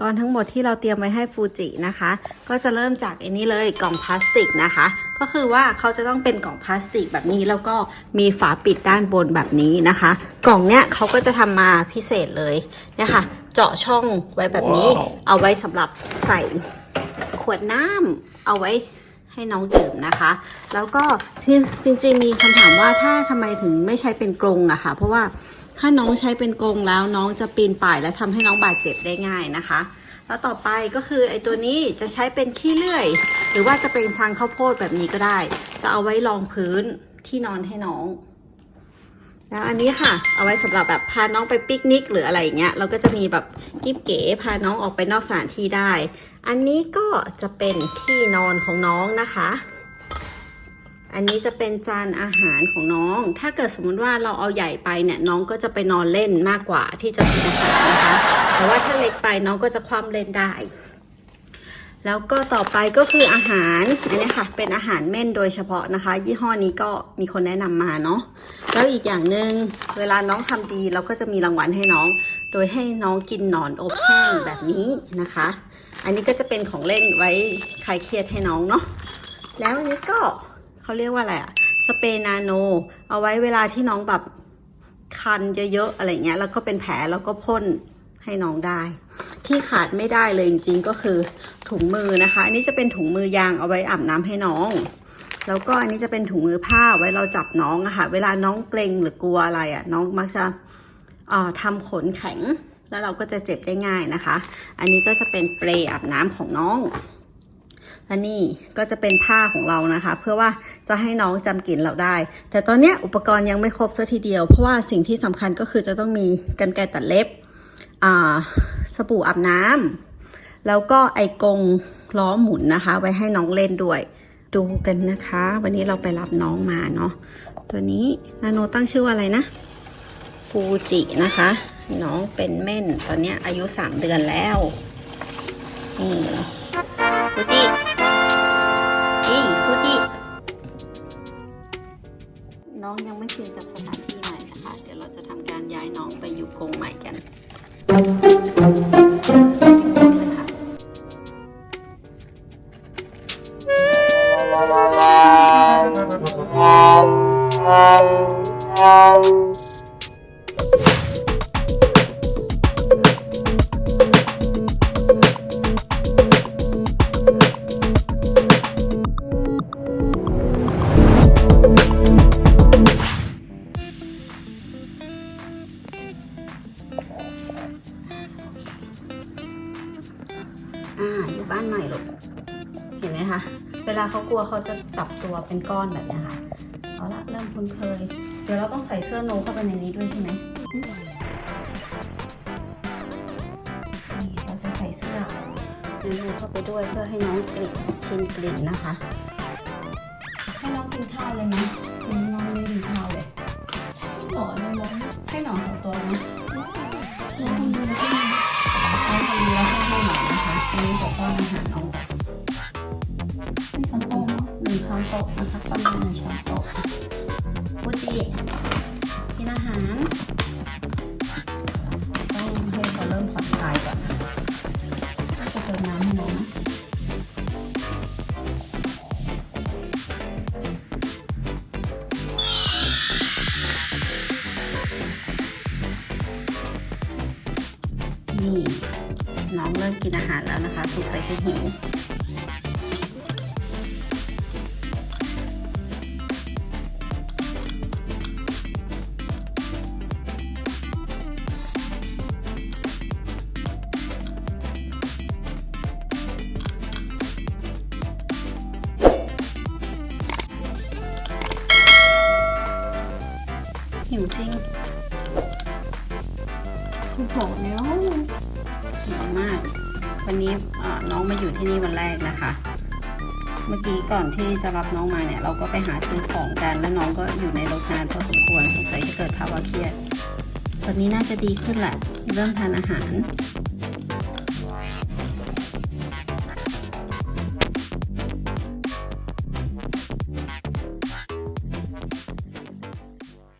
กรณ์ทั้งหมดที่เราเตรียมไว้ให้ฟูจินะคะ ก็จะเริ่มจากไอันนี้เลยกล่องพลาสติกนะคะ ก็คือว่าเขาจะต้องเป็นกล่องพลาสติกแบบนี้แล้วก็มีฝาปิดด้านบนแบบนี้นะคะ กล่องเนี้ยเขาก็จะทำมาพิเศษเลยเนี่ยค่ะ เจาะช่องไว้แบบนี้ เอาไว้สำหรับใส่ขวดน้ำเอาไว้ให้น้องดื่มนะคะ แล้วก็ที่จริงๆมีคำถามว่าถ้าทำไมถึงไม่ใช้เป็นกรงอะค่ะ เพราะว่าถ้าน้องใช้เป็นกรงแล้วน้องจะปีนป่ายและทำให้น้องบาดเจ็บได้ง่ายนะคะ แล้วต่อไปก็คือไอ้ตัวนี้จะใช้เป็นขี้เลื่อย หรือว่าจะเป็นชางข้าวโพดแบบนี้ก็ได้ จะเอาไว้รองพื้นที่นอนให้น้องแล้วอันนี้ค่ะ เอาไว้สำหรับแบบพาน้องไปปิกนิกหรืออะไรอย่างเงี้ย เราก็จะมีแบบกิ๊บเก๋พาน้องออกไปนอกสถานที่ได้ อันนี้ก็จะเป็นที่นอนของน้องนะคะ อันนี้จะเป็นจานอาหารของน้อง ถ้าเกิดสมมุติว่าเราเอาใหญ่ไปเนี่ยน้องก็จะไปนอนเล่นมากกว่าที่จะกินอาหารนะคะ แต่ว่าถ้าเล็กไปน้องก็จะคว่ำเล่นได้ แล้วก็ต่อไปก็คืออาหาร อันนี้ค่ะ เป็นอาหารเม่นโดยเฉพาะนะคะ ยี่ห้อนี้ก็มีคนแนะนำมาเนาะ แล้วอีกอย่างหนึ่งเวลาน้องทำดีเราก็จะมีรางวัลให้น้อง โดยให้น้องกินหนอนอบแห้งแบบนี้นะคะ อันนี้ก็จะเป็นของเล่นไว้คลายเครียดให้น้องเนาะ แล้วอันนี้ก็ เขาเรียกว่าอะไรอะสเปรย์นาโน เอาไว้เวลาที่น้องแบบคันเยอะๆอะไรเงี้ย แล้วก็เป็นแผลแล้วก็พ่นให้น้องได้ ที่ขาดไม่ได้เลยจริงๆก็คือถุงมือนะคะ อันนี้จะเป็นถุงมือยางเอาไว้อาบน้ำให้น้อง แล้วก็อันนี้จะเป็นถุงมือผ้าไว้เราจับน้องอะค่ะ เวลาน้องเกรงหรือกลัวอะไรอะน้องมักจะเอ่อทำขนแข็ง แล้วเราก็จะเจ็บได้ง่ายนะคะ อันนี้ก็จะเป็นเปรย์อาบน้ำของน้อง และนี่ก็จะเป็นผ้าของเรานะคะ เพื่อว่าจะให้น้องจำกลิ่นเราได้ แต่ตอนนี้อุปกรณ์ยังไม่ครบซะทีเดียว เพราะว่าสิ่งที่สำคัญก็คือจะต้องมีกันไกรตัดเล็บสบู่อาบน้ำแล้วก็ไอกรงล้อหมุนนะคะ ไว้ให้น้องเล่นด้วย ดูกันนะคะ วันนี้เราไปรับน้องมาเนาะตัวนี้นาโนตั้งชื่อว่าอะไรนะฟูจินะคะ น้องเป็นเม่นตอนนี้อายุ 3 เดือนแล้วนี่ฟูจิ ฟูจิ น้องยังไม่ชินกับสถานที่ใหม่นะคะ เดี๋ยวเราจะทำการย้ายน้องไปอยู่กรงใหม่กัน อ่าอยู่บ้านใหม่ลูกเห็นไหมคะ เวลาเขากลัวเขาจะจับตัวเป็นก้อนแบบนี้ค่ะ เอาละเริ่มคุ้นเคย เดี๋ยวเราต้องใส่เสื้อโนเข้าไปในนี้ด้วยใช่ไหมนี่เราจะใส่เสื้อโนเข้าไปด้วยเพื่อให้น้องกลิ่นชินกลิ่นนะคะ ให้น้องกินข้าวเลยไหมน้องไม่กินข้าวเลย ให้หนอนเลยให้หนอนสองตัวไหมะนะคะประมาณหนึ่งช้อนโต๊ะพูจิกินอาหารต้องให้เขาเริ่มผ่อนคลายก่อนจะเติมน้ำให้น้องนะนี่น้องเริ่มกินอาหารแล้วนะคะสงสัยจะหิว หิวจริงคือบอกแล้วหิวมาก วันนี้เอ่อน้องมาอยู่ที่นี่วันแรกนะคะ เมื่อกี้ก่อนที่จะรับน้องมาเนี่ย เราก็ไปหาซื้อของกัน แล้วน้องก็อยู่ในรถนานพอสมควรสงสัยจะเกิดภาวะเครียด ตอนนี้น่าจะดีขึ้นแหละ เริ่มทานอาหาร